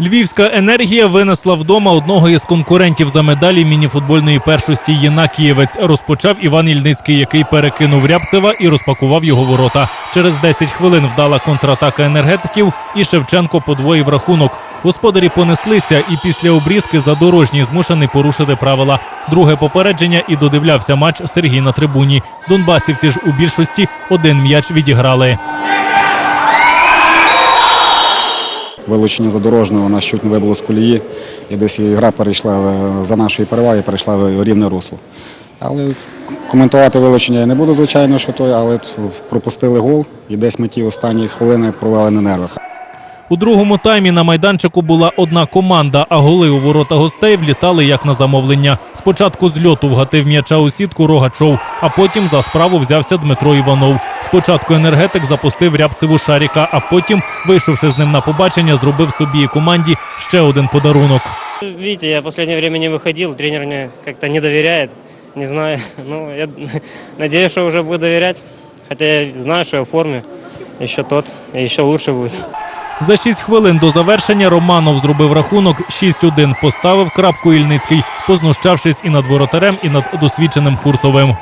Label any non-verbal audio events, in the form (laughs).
Львівська енергія винесла вдома одного із конкурентів за медалі мініфутбольної першості Єнакієвець. Розпочав Іван Ільницький, який перекинув Рябцева і розпакував його ворота. Через 10 хвилин вдала контратака енергетиків, і Шевченко подвоїв рахунок. Господарі понеслися, і після обрізки задорожній змушений порушити правила. Друге попередження і додивлявся матч Сергій на трибуні. Донбасівці ж у більшості один м'яч відіграли. Вилучення задорожного нас чуть не вибило з колії, і десь гра перейшла е, за нашої переваги, перейшла в рівне русло. Але коментувати вилучення я не буду, звичайно, що той, але пропустили гол і десь ми ті останні хвилини провели на нервах. У другому таймі на майданчику була одна команда, а голи у ворота гостей влітали як на замовлення. Спочатку з льоту вгатив м'яча у сітку Рогачов, а потім за справу взявся Дмитро Іванов. Спочатку енергетик запустив Рябцеву шаріка, а потім, вийшовши з ним на побачення, зробив собі і команді ще один подарунок. Видите, я в последнее время не выходил, тренер мне как-то не доверяет, не знаю. (laughs) Ну, я надеюсь, что уже буду доверять, хотя я знаю, что я в форме, еще тот, еще лучше будет. За 6 хвилин до завершення Романов зробив рахунок 6-1. Поставив крапку Ільницький, познущавшись і над воротарем, і над досвідченим Хурсовим.